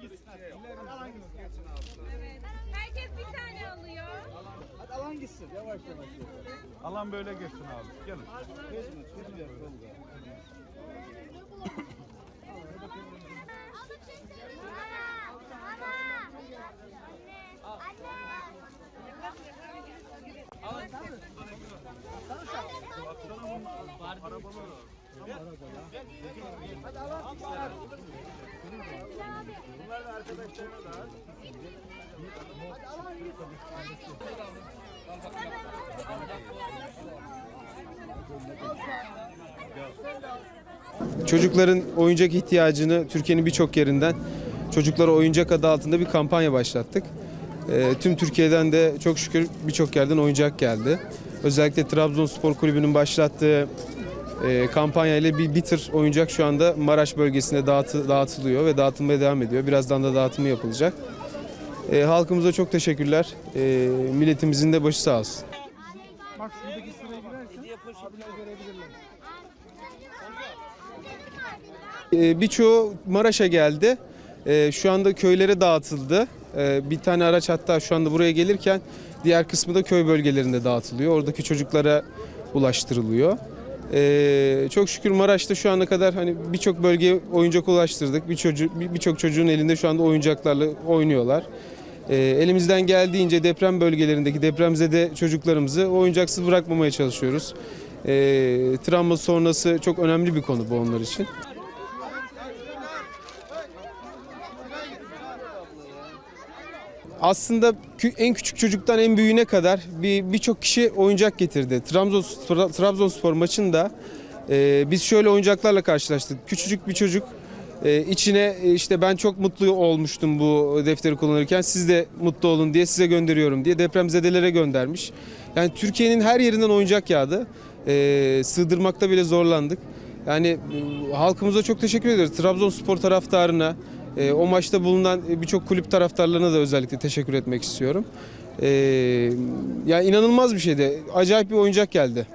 gitsin hadi. Hadi alan gitsin. Evet. Herkes bir tane alıyor. Hadi alan gitsin. Yavaş yavaş. Alan böyle geçsin abi. Gelin. Gezme, gezme. Bunlar da. Çocukların oyuncak ihtiyacını Türkiye'nin birçok yerinden çocuklara oyuncak adı altında bir kampanya başlattık. Ee, tüm Türkiye'den de çok şükür birçok yerden oyuncak geldi. Özellikle Trabzonspor Kulübü'nün başlattığı e, kampanya ile bir bitir oyuncak şu anda Maraş bölgesinde dağıtı, dağıtılıyor ve dağıtılmaya devam ediyor. Birazdan da dağıtımı yapılacak. E, halkımıza çok teşekkürler. E, milletimizin de başı sağ olsun. Bak şuradaki sıraya girersen abiler görebilirler. Ee, Birçoğu Maraş'a geldi. Ee, Şu anda köylere dağıtıldı. Ee, Bir tane araç hatta şu anda buraya gelirken diğer kısmı da köy bölgelerinde dağıtılıyor. Oradaki çocuklara ulaştırılıyor. Ee, Çok şükür Maraş'ta şu ana kadar hani birçok bölgeye oyuncak ulaştırdık. Bir çocuk bir- birçok çocuğun elinde şu anda oyuncaklarla oynuyorlar. Ee, Elimizden geldiğince deprem bölgelerindeki depremzede çocuklarımızı oyuncaksız bırakmamaya çalışıyoruz. Ee, travma sonrası çok önemli bir konu bu onlar için. Aslında en küçük çocuktan en büyüğüne kadar bir birçok kişi oyuncak getirdi. Trabzonspor, Trabzonspor maçında e, biz şöyle oyuncaklarla karşılaştık. Küçücük bir çocuk e, içine e, işte ben çok mutlu olmuştum bu defteri kullanırken siz de mutlu olun diye size gönderiyorum diye depremzedelere göndermiş. Yani Türkiye'nin her yerinden oyuncak yağdı. E, sığdırmakta bile zorlandık. Yani e, halkımıza çok teşekkür ederiz. Trabzonspor taraftarına, e, o maçta bulunan birçok kulüp taraftarlarına da özellikle teşekkür etmek istiyorum. E, ya inanılmaz bir şeydi. Acayip bir oyuncak geldi.